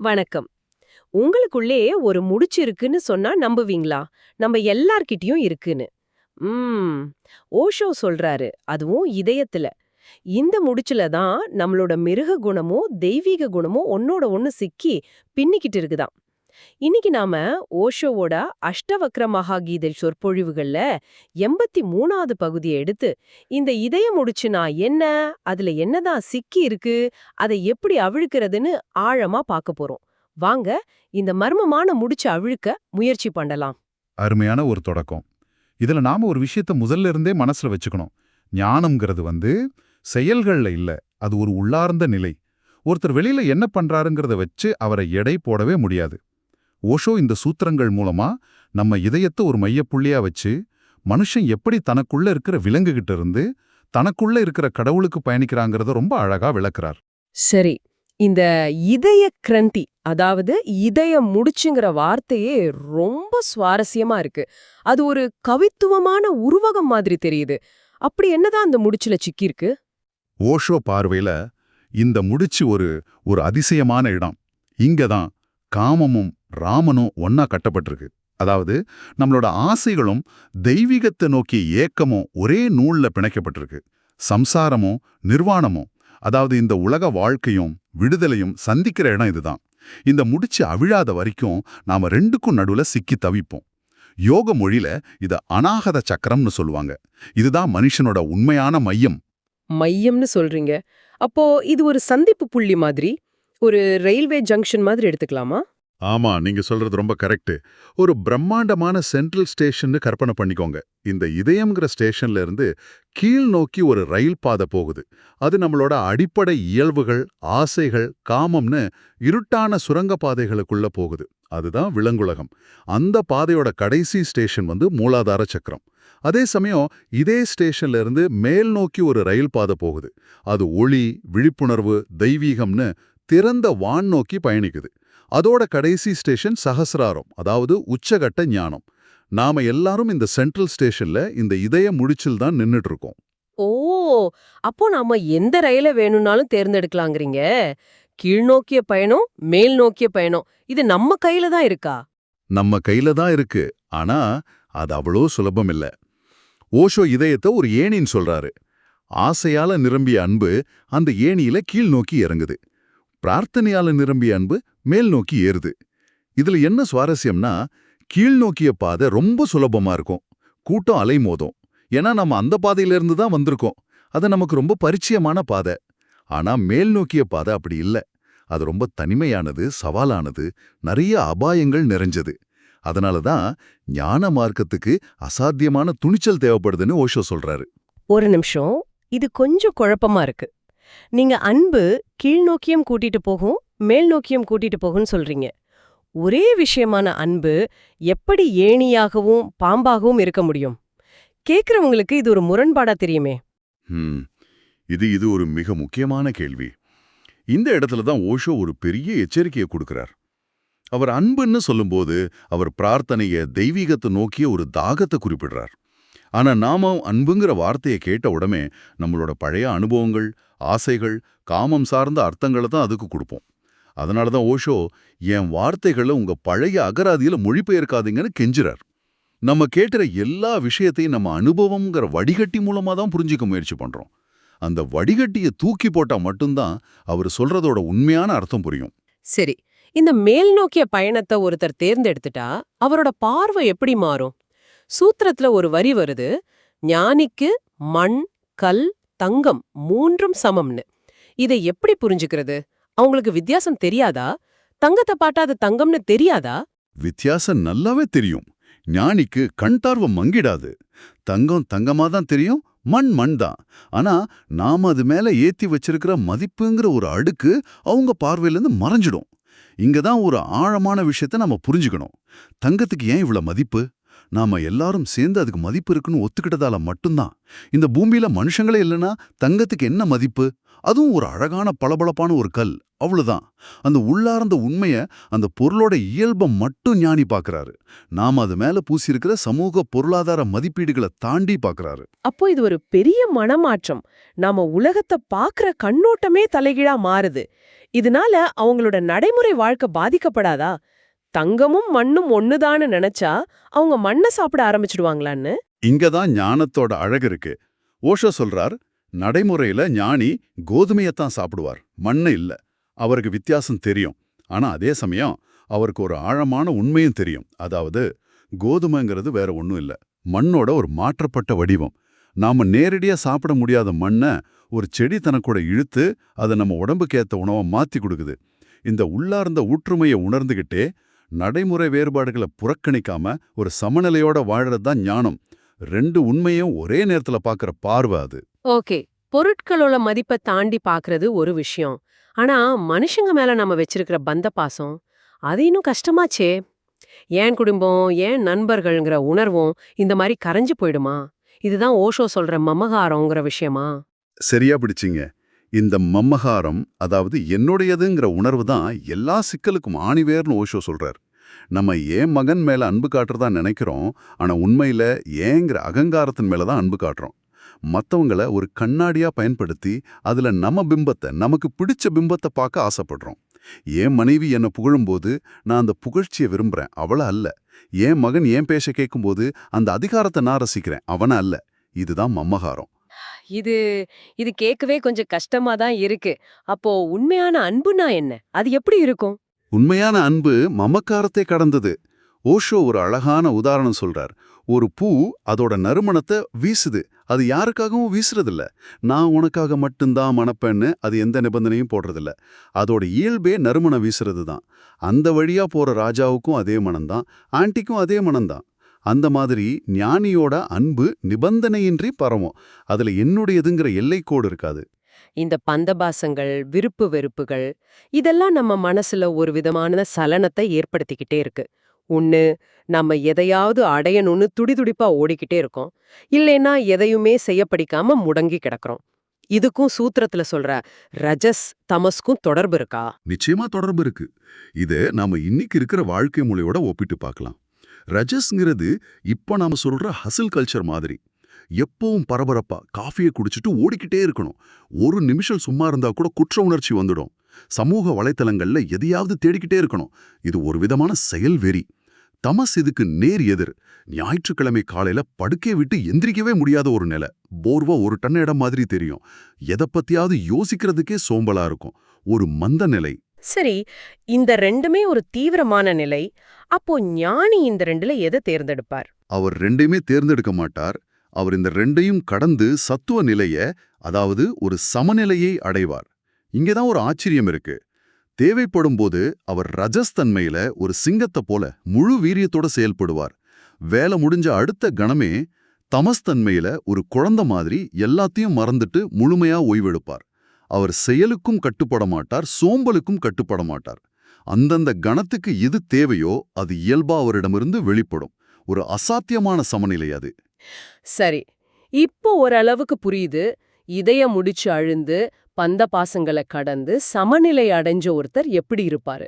வணக்கம். உங்களுக்குள்ளே ஒரு முடிச்சு இருக்குன்னு சொன்னா நம்புவீங்களா? நம்ம எல்லார்கிட்டயும் இருக்குன்னு. ம். ஓஷோ சொல்றாரு அதுவும் இதயத்துல. இந்த முடிச்சுல தான் நம்மளோட மிருக குணமும் தெய்வீக குணமும் ஒன்னோட ஒன்னு சிக்கி பின்னிக்கிட்டு இருக்குதாம். இன்னைக்கு நாம ஓஷோவோட அஷ்டவக்ர மகாகீதை சொற்பொழிவுகள்ல எண்பத்தி மூணாவது பகுதியை எடுத்து இந்த இதயம் முடிச்சுனா என்ன அதுல என்னதான் சிக்கி இருக்கு அதை எப்படி அவிழ்க்கிறதுன்னு ஆழமா பார்க்க போறோம். வாங்க இந்த மர்மமான முடிச்சு அவிழ்க்க முயற்சி பண்ணலாம். அருமையான ஒரு தொடக்கம். இதுல நாம ஒரு விஷயத்த முதல்ல இருந்தே மனசுல வச்சுக்கணும். ஞானம்ங்கிறது வந்து செயல்கள்ல இல்ல அது ஒரு உள்ளார்ந்த நிலை. ஒருத்தர் வெளியில என்ன பண்றாருங்கிறத வச்சு அவரை எடை போடவே முடியாது. ஓஷோ இந்த சூத்திரங்கள் மூலமா நம்ம இதயத்தை ஒரு மையப்புள்ளியா வச்சு மனுஷன் எப்படி தனக்குள்ள இருக்கிற விலங்குகிட்ட இருந்து தனக்குள்ள இருக்கிற கடவுளுக்கு பயணிக்கிறாங்கிறத ரொம்ப அழகா விளக்குறார். சரி இந்த இதய கிரந்தி அதாவது இதய முடிச்சுங்கிற வார்த்தையே ரொம்ப சுவாரஸ்யமா இருக்கு. அது ஒரு கவித்துவமான உருவகம் மாதிரி தெரியுது. அப்படி என்னதான் அந்த முடிச்சுல சிக்கியிருக்கு? ஓஷோ பார்வையில இந்த முடிச்சு ஒரு ஒரு அதிசயமான இடம். இங்கதான் காமமும் ராமனும் ஒன்னா கட்டப்பட்டிருக்கு. அதாவது நம்மளோட ஆசைகளும் தெய்வீகத்தை நோக்கிய ஏக்கமும் ஒரே நூல்ல பிணைக்கப்பட்டிருக்கு. சம்சாரமும் நிர்வாணமும் அதாவது இந்த உலக வாழ்க்கையும் விடுதலையும் சந்திக்கிற இடம் இதுதான். இந்த முடிச்சு அவிழாத வரைக்கும் நாம ரெண்டுக்கும் நடுவுல சிக்கி தவிப்போம். யோக மொழியில இத அநாகத சக்கரம்னு சொல்லுவாங்க. இதுதான் மனுஷனோட உண்மையான மையம். மையம்னு சொல்றீங்க. அப்போ இது ஒரு சந்திப்பு புள்ளி மாதிரி ஒரு ரயில்வே ஜங்ஷன் மாதிரி எடுத்துக்கலாமா? ஆமா நீங்க சொல்றது ரொம்ப கரெக்ட் ஒரு பிரம்மாண்டமான சென்ட்ரல் ஸ்டேஷன்னு கற்பனை பண்ணிக்கோங்க. இந்த இதயம்ங்கிற ஸ்டேஷன்ல இருந்து கீழ் நோக்கி ஒரு ரயில் பாதை போகுது. அது நம்மளோட அடிப்படை இயல்புகள் ஆசைகள் காமம்னு இருட்டான சுரங்க பாதைகளுக்குள்ள போகுது. அதுதான் விலங்குலகம். அந்த பாதையோட கடைசி ஸ்டேஷன் வந்து மூலாதார சக்கரம். அதே சமயம் இதே ஸ்டேஷன்ல இருந்து மேல் நோக்கி ஒரு ரயில் பாதை போகுது. அது ஒளி விழிப்புணர்வு தெய்வீகம்னு திறந்த வான் நோக்கி பயணிக்குது. அதோட கடைசி ஸ்டேஷன் சஹசிராரம் அதாவது உச்சகட்ட ஞானம். நாம எல்லாரும் இந்த சென்ட்ரல் ஸ்டேஷன்ல இந்த இதய முடிச்சில் தான் நின்னுட்டு இருக்கோம் ஓ! அப்போ நாம எந்த ரயில வேணும்னாலும் தேர்ந்தெடுக்கலாங்கிறீங்க? கீழ்நோக்கிய பயணம் மேல் நோக்கிய பயணம் இது நம்ம கையில தான் இருக்கா? நம்ம கையில தான் இருக்கு. ஆனா அது அவ்வளோ சுலபம் இல்ல. ஓஷோ இதயத்தை ஒரு ஏணின்னு சொல்றாரு. ஆசையால நிரம்பிய அன்பு அந்த ஏணியில கீழ் நோக்கி இறங்குது. பிரார்த்தனையால நிரம்பிய அன்பு மேல் நோக்கி ஏறுது. இதுல என்ன சுவாரஸ்யம்னா கீழ் நோக்கிய பாதை ரொம்ப சுலபமா இருக்கும். கூட்டம் அலைமோதும். ஏன்னா நம்ம அந்த பாதையிலிருந்து தான் வந்திருக்கோம். அது நமக்கு ரொம்ப பரிச்சயமான பாதை. ஆனா மேல் நோக்கிய பாதை அப்படி இல்ல. அது ரொம்ப தனிமையானது சவாலானது நிறைய அபாயங்கள் நிறைஞ்சது. அதனால தான் ஞான மார்க்கத்துக்கு அசாத்தியமான துணிச்சல் தேவைப்படுதுன்னு ஓஷோ சொல்றாரு. ஒரு நிமிஷம். இது கொஞ்சம் குழப்பமா இருக்கு. நீங்க அன்பு கீழ்நோக்கியம் கூட்டிட்டு போகும் மேல் நோக்கியம் கூட்டிட்டு போகும்னு சொல்றீங்க. ஒரே விஷயமான அன்பு எப்படி ஏணியாகவும் பாம்பாகவும் இருக்க முடியும்? கேக்குறவங்களுக்கு இது ஒரு முரண்பாடா தெரியுமே. இது இது ஒரு மிக முக்கியமான கேள்வி. இந்த இடத்துல தான் ஓஷோ ஒரு பெரிய எச்சரிக்கையை கொடுக்கிறார். அவர் அன்புன்னு சொல்லும்போது அவர் பிரார்த்தனைய தெய்வீகத்தை நோக்கிய ஒரு தாகத்தை குறிப்பிடுறார். ஆனா நாம அன்புங்கிற வார்த்தையை கேட்ட உடனே நம்மளோட பழைய அனுபவங்கள் ஆசைகள் காமம் சார்ந்த அர்த்தங்களை தான் அதுக்கு கொடுப்போம். அதனால தான் ஓஷோ என் வார்த்தைகளை உங்க பழைய அகராதியில மொழிபெயர்க்காதீங்கன்னு கெஞ்சுறார். நம்ம கேட்டுற எல்லா விஷயத்தையும் நம்ம அனுபவம்ங்கிற வடிகட்டி மூலமா தான் புரிஞ்சுக்க முயற்சி பண்றோம். அந்த வடிகட்டியை தூக்கி போட்டா மட்டும்தான் அவர் சொல்றதோட உண்மையான அர்த்தம் புரியும். சரி இந்த மேல் நோக்கிய பயணத்தை ஒருத்தர் தேர்ந்தெடுத்துட்டா அவரோட பார்வை எப்படி மாறும்? சூத்திரத்துல ஒரு வரி வருது ஞானிக்கு மண் கல் தங்கம் மூன்றும் சமம்னு. இதை எப்படி புரிஞ்சுக்கிறது? அவங்களுக்கு வித்தியாசம் தெரியாதா? தங்கத்தை பாட்டா அது தங்கம்னு தெரியாதா? வித்தியாசம் நல்லாவே தெரியும். ஞானிக்கு கண் தார்வம் மங்கிடாது. தங்கம் தங்கமா தான் தெரியும் மண் மண் தான் ஆனா நாம அது மேல ஏத்தி வச்சிருக்கிற மதிப்புங்கிற ஒரு அடுக்கு அவங்க பார்வையிலேருந்து மறைஞ்சிடும். இங்க தான் ஒரு ஆழமான விஷயத்த நம்ம புரிஞ்சுக்கணும். தங்கத்துக்கு ஏன் இவ்வளவு மதிப்பு? நாம எல்லாரும் சேர்ந்து அதுக்கு மதிப்பு இருக்குன்னு ஒத்துக்கிட்டதால மட்டும்தான். இந்த பூமியில மனுஷங்களே இல்லைன்னா தங்கத்துக்கு என்ன மதிப்பு? அதுவும் ஒரு அழகான பளபளப்பான ஒரு கல். அவ்வளவுதான். அந்த உள்ளார்ந்த உண்மைய அந்த பொருளோட இயல்பை மட்டும் ஞானி பார்க்கறாரு நாம அது மேல பூசியிருக்கிற சமூக பொருளாதார மதிப்பீடுகளை தாண்டி பார்க்கறாரு அப்போ இது ஒரு பெரிய மனமாற்றம். நாம உலகத்தை பாக்குற கண்ணோட்டமே தலைகீழா மாறுது. இதனால அவங்களோட நடைமுறை வாழ்க்கை பாதிக்கப்படாதா? தங்கமும் மண்ணும் ஒண்ணுதான்னு நினைச்சா அவங்க மண்ணை சாப்பிட ஆரம்பிச்சிடுவாங்களான்னு? இங்கதான் ஞானத்தோட அழகு இருக்கு. ஓஷோ சொல்றார் நடைமுறையில ஞானி கோதுமையத்தான் சாப்பிடுவார். மண்ணு இல்ல. அவருக்கு வித்தியாசம் தெரியும். ஆனா அதே சமயம் அவருக்கு ஒரு ஆழமான உண்மையும் தெரியும். அதாவது கோதுமைங்கிறது வேற ஒன்றும் இல்ல. மண்ணோட ஒரு மாற்றப்பட்ட வடிவம். நாம நேரடியா சாப்பிட முடியாத மண்ணை ஒரு செடி தனக்கூட இழுத்து அதை நம்ம உடம்புக்கு ஏத்த உணவை மாத்தி கொடுக்குது. இந்த உள்ளார்ந்த ஊற்றுமையை உணர்ந்துகிட்டே நடைமுறை வேறுபாடுகளை புறக்கணிக்காம ஒரு சமநிலையோட வாழறது தான் ஞானம். ரெண்டு உண்மையும் ஒரே நேரத்துல பார்க்கற பார்வை அது. ஓகே. பொருட்களோட மதிப்பை தாண்டி பாக்குறது ஒரு விஷயம். ஆனா மனுஷங்க மேல நம்ம வச்சிருக்கிற பந்த பாசம் அது இன்னும் கஷ்டமாச்சே. ஏன் குடும்பம் ஏன் நண்பர்கள்ங்கிற உணர்வும் இந்த மாதிரி கரைஞ்சு போயிடுமா? இதுதான் ஓஷோ சொல்ற மமகாரங்கிற விஷயமா? சரியா பிடிச்சிங்க. இந்த மம்மகாரம் அதாவது என்னுடையதுங்கிற உணர்வு தான் எல்லா சிக்கலுக்கும் ஆணிவேர்னு ஓஷோ சொல்றார். நம்ம ஏன் மகன் மேல அன்பு காட்டுறதா நினைக்கிறோம் ஆனா உண்மையில ஏங்கிற அகங்காரத்தின் மேல தான் அன்பு காட்டுறோம். மத்தவங்கள ஒரு கண்ணாடியா பயன்படுத்தி அதுல நம்ம பிம்பத்தை நமக்கு பிடிச்ச பிம்பத்தை பார்க்க ஆசைப்படுறோம். என் மனைவி என்னை புகழும்போது நான் அந்த புகழ்ச்சியை விரும்புறேன் அவள அல்ல. என் மகன் ஏன் பேச கேட்கும்போது அந்த அதிகாரத்தை நான் ரசிக்கிறேன் அவன அல்ல. இதுதான் மம்மகாரம். இது இது கேட்கவே கொஞ்சம் கஷ்டமா தான் இருக்கு. அப்போ உண்மையான அன்புனா என்ன? அது எப்படி இருக்கும்? உண்மையான அன்பு மமக்காரத்தை கடந்தது. ஓஷோ ஒரு அழகான உதாரணம் சொல்றார். ஒரு பூ அதோட நறுமணத்தை வீசுது. அது யாருக்காகவும் வீசுறதில்ல. நான் உனக்காக மட்டும்தான் மணப்பேன்னு அது எந்த நிபந்தனையும் போடுறதில்ல. அதோட இயல்பே நறுமணம் வீசுறது தான் அந்த வழியா போற ராஜாவுக்கும் அதே மனம்தான் ஆண்டிக்கும் அதே மனம்தான் அந்த மாதிரி ஞானியோட அன்பு நிபந்தனையின்றி பரவும். அதுல என்னுடையதுங்கிற எல்லைக்கோடு இருக்காது. இந்த பந்தபாசங்கள் விருப்பு வெறுப்புகள் இதெல்லாம் நம்ம மனசுல ஒரு விதமான சலனத்தை ஏற்படுத்திக்கிட்டே இருக்கு. ஒண்ணு நம்ம எதையாவது அடையணும்னு துடிதுடிப்பா ஓடிக்கிட்டே இருக்கோம். இல்லைன்னா எதையுமே செய்ய படிக்காம முடங்கி கிடக்குறோம். இதுக்கும் சூத்திரத்துல சொல்ற ரஜஸ் தமஸ்க்கும் தொடர்பு இருக்கா? நிச்சயமா தொடர்பு இருக்கு. இத நாம இன்னைக்கு இருக்கிற வாழ்க்கை முறையோட ஒப்பிட்டு பார்க்கலாம். ரஜஸ்ங்கிறது இப்போ நாம சொல்ற ஹசில் கல்ச்சர் மாதிரி. எப்பவும் பரபரப்பா காஃபியை குடிச்சிட்டு ஓடிக்கிட்டே இருக்கணும். ஒரு நிமிஷம் சும்மா இருந்தா கூட குற்ற உணர்ச்சி வந்துடும். சமூக வலைத்தளங்கள்ல எதையாவது தேடிக்கிட்டே இருக்கணும். இது ஒரு விதமான செயல் வெறி. தமஸ் இதுக்கு நேர் எதிர். ஞாயிற்றுக்கிழமை காலையில் படுக்கே விட்டு எந்திரிக்கவே முடியாத ஒரு நிலை. போர்வா ஒரு டன் இடம் மாதிரி தெரியும். எதை பத்தியாவது யோசிக்கிறதுக்கே சோம்பலா இருக்கும். ஒரு மந்த நிலை. சரி இந்த ரெண்டுமே ஒரு தீவிரமான நிலை அப்போ ஞானி இந்த ரெண்டுல எதை தேர்ந்தெடுப்பார்? அவர் ரெண்டையுமே தேர்ந்தெடுக்க மாட்டார். அவர் இந்த ரெண்டையும் கடந்து சத்துவ நிலைய அதாவது ஒரு சமநிலையை அடைவார். இங்கதான் ஒரு ஆச்சரியம் இருக்கு. தேவைப்படும் போது அவர் ரஜஸ்தன்மையில ஒரு சிங்கத்தை போல முழு வீரியத்தோட செயல்படுவார். வேலை முடிஞ்ச அடுத்த கணமே தமஸ்தன்மையில ஒரு குழந்தை மாதிரி எல்லாத்தையும் மறந்துட்டு முழுமையா ஓய்வெடுப்பார். அவர் செயலுக்கும் கட்டுப்பட மாட்டார் சோம்பலுக்கும் கட்டுப்பட மாட்டார் அந்தந்த கணத்துக்கு எது தேவையோ அது இயல்பா அவரிடமிருந்து வெளிப்படும். ஒரு அசாத்தியமான சமநிலை அது. சரி இப்போ ஓரளவுக்கு புரியுது. இதய முடிச்சு அழுந்து பந்த பாசங்களை கடந்து சமநிலை அடைஞ்ச ஒருத்தர் எப்படி இருப்பாரு?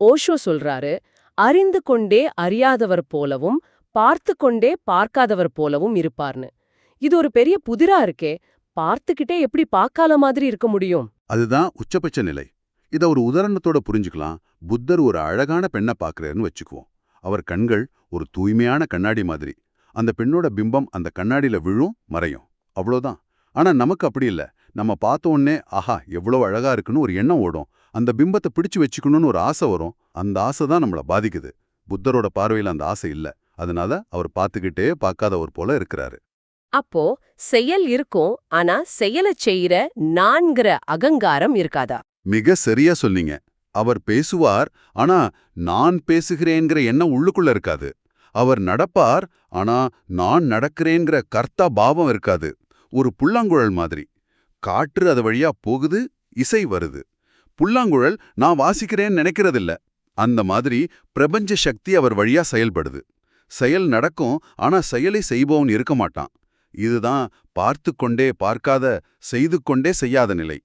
ஓஷோ சொல்றாரு அறிந்து கொண்டே அறியாதவர் போலவும் பார்த்து கொண்டே பார்க்காதவர் போலவும் இருப்பார்னு. இது ஒரு பெரிய புதிரா இருக்கே பார்த்துக்கிட்டே எப்படி பார்க்காத மாதிரி இருக்க முடியும்? அதுதான் உச்சபட்ச நிலை. இத ஒரு உதாரணத்தோட புரிஞ்சுக்கலாம். புத்தர் ஒரு அழகான பெண்ணை பார்க்கறாருன்னு வச்சுக்குவோம். அவர் கண்கள் ஒரு தூய்மையான கண்ணாடி மாதிரி. அந்த பெண்ணோட பிம்பம் அந்த கண்ணாடியில விழும் மறையும். அவ்வளோதான். ஆனா நமக்கு அப்படி இல்ல. நம்ம பார்த்தோன்னே உடனே ஆஹா எவ்வளோ அழகா இருக்குன்னு ஒரு எண்ணம் ஓடும். அந்த பிம்பத்தை பிடிச்சு வச்சுக்கணும்னு ஒரு ஆசை வரும். அந்த ஆசை தான் நம்மள பாதிக்குது. புத்தரோட பார்வையில அந்த ஆசை இல்ல. அதனால அவர் பார்த்துக்கிட்டே பார்க்காதவர் போல இருக்கிறாரு. அப்போ செயல் இருக்கும் ஆனா செயலை செய்யற நான்கிற அகங்காரம் இருக்காதா? மிக சரியா சொன்னீங்க. அவர் பேசுவார் ஆனா நான் பேசுகிறேங்கிற எண்ணம் உள்ளுக்குள்ள இருக்காது. அவர் நடப்பார் ஆனா நான் நடக்கிறேங்கிற கர்த்தா பாவம் இருக்காது. ஒரு புல்லாங்குழல் மாதிரி. காற்று அது வழியா போகுது இசை வருது. புல்லாங்குழல் நான் வாசிக்கிறேன்னு நினைக்கிறதில்ல. அந்த மாதிரி பிரபஞ்ச சக்தி அவர் வழியா செயல்படுது. செயல் நடக்கும் ஆனா செயலை செய்பவன் இருக்க மாட்டான். இதுதான் பார்த்து கொண்டே பார்க்காத செய்து கொண்டே செய்யாத நிலை.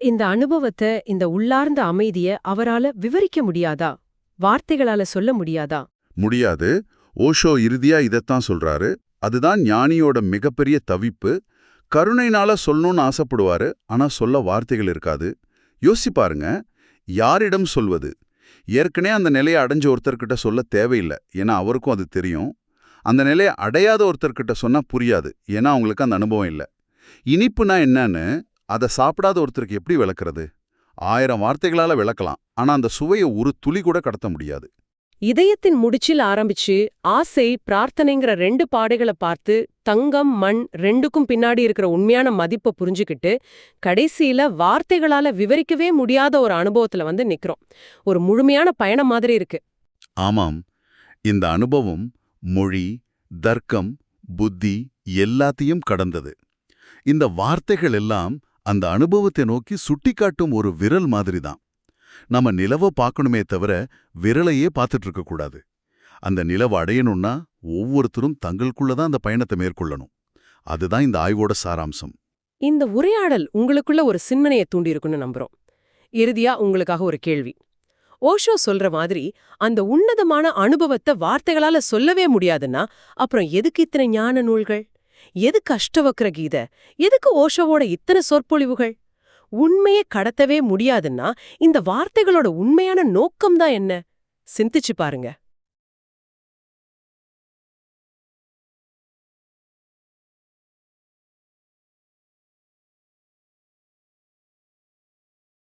இந்த அனுபவத்தை இந்த உள்ளார்ந்த அமைதிய அவரால விவரிக்க முடியாதா? வார்த்தைகளால சொல்ல முடியாதா? முடியாது. ஓஷோ இறுதியா இதத்தான் சொல்றாரு. அதுதான் ஞானியோட மிகப்பெரிய தவிப்பு. கருணைனால சொல்லணும்னு ஆசைப்படுவாரு ஆனா சொல்ல வார்த்தைகள் இருக்காது. யோசி பாருங்க. யாரிடம் சொல்வது? ஏற்கனவே அந்த நிலையை அடைஞ்ச ஒருத்தர்கிட்ட சொல்ல தேவையில்லை. ஏன்னா அவருக்கும் அது தெரியும். அந்த நிலையை அடையாத ஒருத்தர்கிட்ட சொன்னா புரியாது. ஏன்னா அவங்களுக்கு அந்த அனுபவம் இல்லை. இனிப்புனா என்னன்னு அதை சாப்பிடாத ஒருத்தருக்கு எப்படி விளக்குறது? ஆயிரம் வார்த்தைகளால விளக்கலாம். ஆனா அந்த சுவையை ஒரு துளி கூட கடத்த முடியாது. இதயத்தின் முடிச்சில் ஆரம்பிச்சு ஆசை பிரார்த்தனைங்கிற ரெண்டு பாடைகளை பார்த்து தங்கம் மண் ரெண்டுக்கும் பின்னாடி இருக்கிற உண்மையான மதிப்பை புரிஞ்சுக்கிட்டு கடைசியில வார்த்தைகளால விவரிக்கவே முடியாத ஒரு அனுபவத்துல வந்து நிக்கிறோம். ஒரு முழுமையான பயணம் மாதிரி இருக்கு. ஆமாம். இந்த அனுபவம் மொழி தர்க்கம் புத்தி எல்லாத்தையும் கடந்தது. இந்த வார்த்தைகள் எல்லாம் அந்த அனுபவத்தை நோக்கி சுட்டிக்காட்டும் ஒரு விரல் மாதிரி தான் நம்ம நிலவை பார்க்கணுமே தவிர விரலையே பார்த்துட்டு இருக்கக்கூடாது அந்த நிலவை அடையணும்னா ஒவ்வொருத்தரும் தங்களுக்குள்ள தான் அந்த பயணத்தை மேற்கொள்ளணும். அதுதான் இந்த ஆய்வோட சாராம்சம். இந்த உரையாடல் உங்களுக்குள்ள ஒரு சிந்தனையை தூண்டியிருக்குன்னு நம்புறோம். இறுதியா உங்களுக்காக ஒரு கேள்வி. ஓஷோ சொல்ற மாதிரி அந்த உன்னதமான அனுபவத்தை வார்த்தைகளால சொல்லவே முடியாதுன்னா அப்புறம் எதுக்கு இத்தனை ஞான நூல்கள்? எதுக்கு அஷ்டவக்ர கீத? எதுக்கு ஓஷோவோட இத்தனை சொற்பொழிவுகள்? உண்மையை கடத்தவே முடியாதுன்னா இந்த வார்த்தைகளோட உண்மையான நோக்கம்தான் என்ன? சிந்திச்சு பாருங்க.